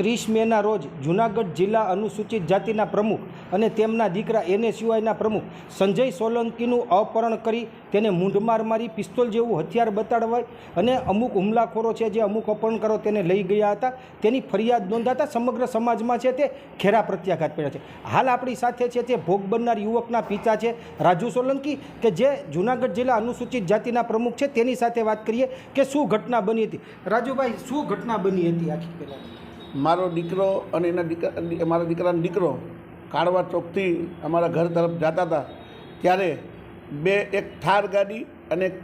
ત્રીસ મેના રોજ જૂનાગઢ જિલ્લા અનુસૂચિત જાતિના પ્રમુખ અને તેમના દીકરા એનએસયુઆઈના પ્રમુખ સંજય સોલંકીનું અપહરણ કરી તેને મૂંઢમાર મારી, પિસ્તોલ જેવું હથિયાર બતાડવાય અને અમુક હુમલાખોરો છે જે અમુક અપહરણકારો તેને લઈ ગયા હતા. તેની ફરિયાદ નોંધાતા સમગ્ર સમાજમાં છે તે ઘેરા પ્રત્યાઘાત પડ્યા છે. હાલ આપણી સાથે છે તે ભોગ બનનાર યુવકના પિતા છે રાજુ સોલંકી કે જે જૂનાગઢ જિલ્લા અનુસૂચિત જાતિના પ્રમુખ છે. તેની સાથે વાત કરીએ કે શું ઘટના બની હતી? રાજુભાઈ, શું ઘટના બની હતી આખી પહેલાં મારો દીકરો અને એના દીકરા મારા દીકરાનો દીકરો કાળવા ચોકથી અમારા ઘર તરફ જતા હતા. ત્યારે બે, એક થાર ગાડી અને એક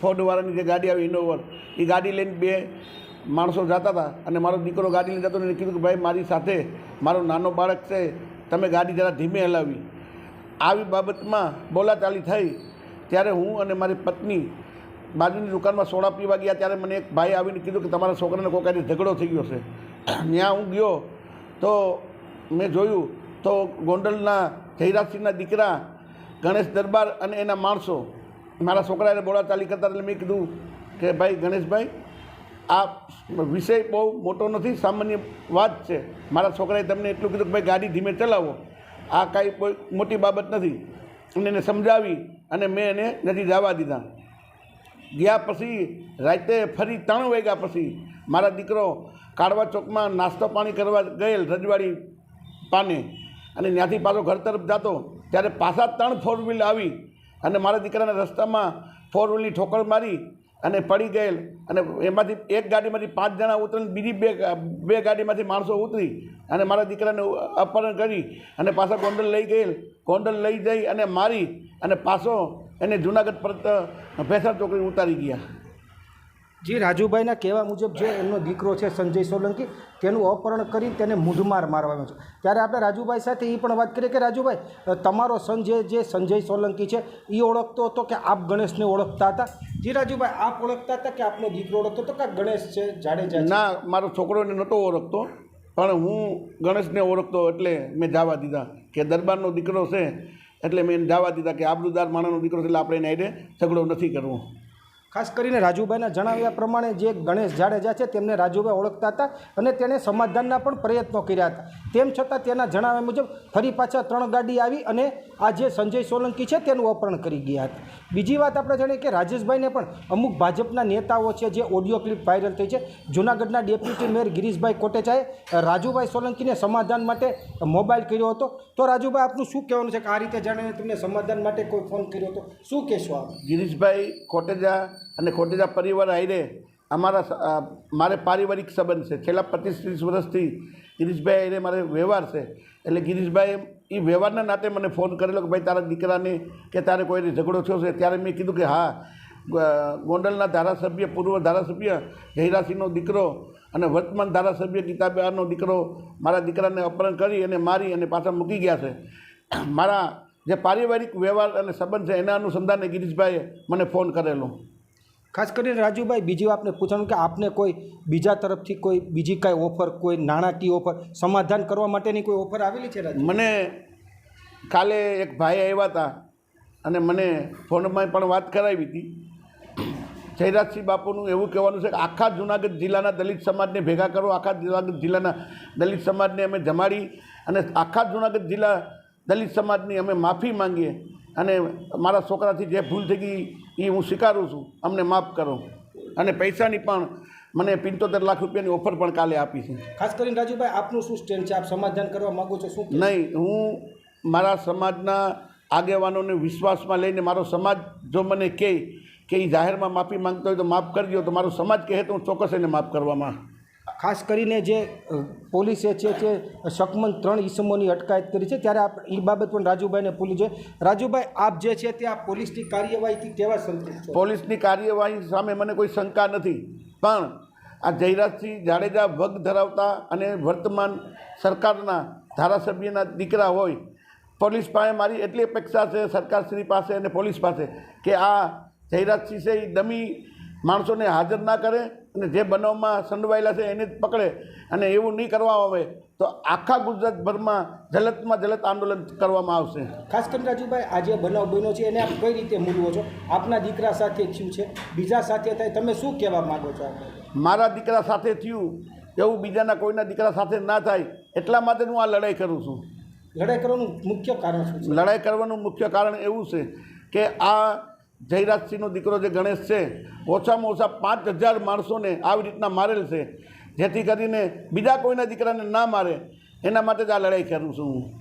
ફોર્ડવાળાની જે ગાડી આવી ઇનોવર એ ગાડી લઈને બે માણસો જતા હતા અને મારો દીકરો ગાડી લઈને જતો એને કીધું કે ભાઈ, મારી સાથે મારો નાનો બાળક છે, તમે ગાડી જરા ધીમે હલાવી. આવી બાબતમાં બોલાચાલી થઈ. ત્યારે હું અને મારી પત્ની બાજુની દુકાનમાં સોડા પીવા ગયા ત્યારે મને એક ભાઈ આવીને કીધું કે તમારા છોકરાને કોઈ કાંઈ ઝઘડો થઈ ગયો છે. ત્યાં હું ગયો તો મેં જોયું તો ગોંડલના જયરાજસિંહના દીકરા ગણેશ દરબાર અને એના માણસો. મારા છોકરાને બોલાચાલી કરતા એટલે મેં કીધું કે ભાઈ ગણેશભાઈ, આ વિષય બહુ મોટો નથી, સામાન્ય વાત છે. મારા છોકરાએ તમને એટલું કીધું કે ભાઈ ગાડી ધીમે ચલાવો. આ કાંઈ કોઈ મોટી બાબત નથી. અને એને સમજાવી અને મેં એને નથી જવા દીધા. ગયા પછી રાતે ફરી ત્રણ વાગ્યા પછી મારા દીકરો કાળવા ચોકમાં નાસ્તો પાણી કરવા ગયેલ રજવાડી પાને અને ત્યાંથી પાછો ઘર તરફ જતો. ત્યારે પાછા ત્રણ ફોર વ્હીલ આવી અને મારા દીકરાના રસ્તામાં ફોર વ્હીલની ઠોકર મારી અને પડી ગયેલ અને એમાંથી એક ગાડીમાંથી પાંચ જણા ઉતરીને બીજી બે બે ગાડીમાંથી માણસો ઉતરી અને મારા દીકરાને અપહરણ કરી અને પાછા ગોંડલ લઈ ગયેલ. ગોંડલ લઈ જઈ અને મારી અને પાછો એને જુનાગઢ પરત ભેસા ચોકડી ઉતારી ગયા. જે રાજુભાઈના કહેવા મુજબ જે એમનો દીકરો છે સંજય સોલંકી તેનું અપહરણ કરી તેને મૂઢમાર મારવાનો છે. ત્યારે આપણે રાજુભાઈ સાથે એ પણ વાત કરીએ કે રાજુભાઈ તમારો સંજય જે સંજય સોલંકી છે એ ઓળખતો હતો કે આપ ગણેશને ઓળખતા હતા? જી રાજુભાઈ આપ ઓળખતા હતા કે આપનો દીકરો ઓળખતો હતો કે ગણેશ છે જાડેજા ના મારો છોકરો એને નહોતો ઓળખતો પણ હું ગણેશને ઓળખતો એટલે મેં જવા દીધા કે દરબારનો દીકરો છે એટલે મેં એને જવા દીધા કે આબરૂદાર માણસનો દીકરો એટલે આપણે એને આઈને ઝઘડો નથી કરવો. ખાસ કરીને રાજુભાઈના જણાવ્યા પ્રમાણે જે ગણેશ જાડેજા છે તેમને રાજુભાઈ ઓળખતા હતા અને તેણે સમાધાનના પણ પ્રયત્નો કર્યા હતા. તેમ છતાં તેના જણાવ્યા મુજબ ફરી પાછા ત્રણ ગાડી આવી અને આ જે સંજય સોલંકી છે તેનું અપહરણ કરી ગયા હતા. બીજી વાત આપણે જાણીએ કે રાજેશભાઈને પણ અમુક ભાજપના નેતાઓ છે જે ઓડિયો ક્લિપ વાયરલ થઈ છે. જૂનાગઢના ડેપ્યુટી મેયર ગિરીશભાઈ કોટેચાએ રાજુભાઈ સોલંકીને સમાધાન માટે મોબાઈલ કર્યો હતો. તો રાજુભાઈ, આપનું શું કહેવાનું છે કે આ રીતે જાણીને તમને સમાધાન માટે કોઈ ફોન કર્યો હતો? શું કહેશો આપ? ગિરીશભાઈ કોટેજા અને ખોટેજા પરિવાર આવીને અમારા મારે પારિવારિક સંબંધ છે. છેલ્લા પચીસ ત્રીસ વર્ષથી ગિરીશભાઈ આઈને મારે વ્યવહાર છે. એટલે ગિરીશભાઈ એ વ્યવહારના નાતે મને ફોન કરેલો કે ભાઈ, તારા દીકરાને કે તારે કોઈને ઝઘડો થયો છે? ત્યારે મેં કીધું કે હા ગોંડલના ધારાસભ્ય, પૂર્વ ધારાસભ્ય જયરાસિંહનો દીકરો અને વર્તમાન ધારાસભ્ય ગીતાબેનનો દીકરો મારા દીકરાને અપહરણ કરી અને મારી અને પાછા મૂકી ગયા છે. મારા જે પારિવારિક વ્યવહાર અને સંબંધ છે, એના અનુસંધાને ગિરીશભાઈએ મને ફોન કરેલો. ખાસ કરીને રાજુભાઈ, બીજી આપને પૂછવાનું કે આપને કોઈ બીજા તરફથી કોઈ બીજી કાંઈ ઓફર, કોઈ નાણાકીય ઓફર, સમાધાન કરવા માટેની કોઈ ઓફર આવેલી છે મને કાલે એક ભાઈ આવ્યા હતા અને મને ફોનમાં પણ વાત કરાવી હતી. જયરાજસિંહ બાપુનું એવું કહેવાનું છે કે આખા જુનાગઢ જિલ્લાના દલિત સમાજને ભેગા કરો, આખા જુનાગઢ જિલ્લાના દલિત સમાજને અમે જમાડી અને આખા જુનાગઢ જિલ્લા દલિત સમાજની અમે માફી માંગીએ. અને મારા છોકરાથી જે ભૂલ થઈ ગઈ એ હું સ્વીકારું છું. અમને માફ કરો. અને પૈસાની પણ મને પંચોતેર લાખ રૂપિયાની ઓફર પણ કાલે આપી છે. ખાસ કરીને રાજુભાઈ આપનું શું સ્ટેન્ડ છે? આપ સમાધાન કરવા માગો છો શું નહીં હું મારા સમાજના આગેવાનોને વિશ્વાસમાં લઈને મારો સમાજ જો મને કહે કે એ જાહેરમાં માફી માંગતો હોય તો માફ કરજો તો મારો સમાજ કહે તો હું ચોક્કસ એને માફ કરવામાં ખાસ કરીને જે પોલીસે છે જે શકમન ત્રણ ઈસમોની અટકાયત કરી છે, ત્યારે આપ એ બાબત પણ રાજુભાઈને ભૂલી છે રાજુભાઈ, આપ જે છે તે આ પોલીસની કાર્યવાહીથી કેવા સંતુષ્ટ પોલીસની કાર્યવાહી સામે મને કોઈ શંકા નથી. પણ આ જયરાજસિંહ જાડેજા વગ ધરાવતા અને વર્તમાન સરકારના ધારાસભ્યના દીકરા હોય, પોલીસ પાસે મારી એટલી અપેક્ષા છે, સરકારશ્રી પાસે અને પોલીસ પાસે, કે આ જયરાજસિંહ છે એ ડમી માણસોને હાજર ના કરે અને જે બનાવમાં સંડવાયેલા છે એને જ પકડે અને એવું નહીં કરવા આવે તો આખા ગુજરાતભરમાં જલતમાં જલત આંદોલન કરવામાં આવશે. ખાસ કરીને રાજુભાઈ આ જે બનાવ બન્યો છે એને આપ કઈ રીતે મૂલવો છો? આપના દીકરા સાથે થયું છે બીજા સાથે થાય તમે શું કહેવા માગો છો મારા દીકરા સાથે થયું એવું બીજાના કોઈના દીકરા સાથે ના થાય એટલા માટે હું આ લડાઈ કરું છું. લડાઈ કરવાનું મુખ્ય કારણ શું છે? લડાઈ કરવાનું મુખ્ય કારણ એવું છે કે આ જયરાજસિંહનો દીકરો જે ગણેશ છે, ઓછામાં ઓછા પાંચ હજાર માણસોને આવી રીતના મારેલ છે. જેથી કરીને બીજા કોઈના દીકરાને ના મારે, એના માટે જ આ લડાઈ કરું છું હું.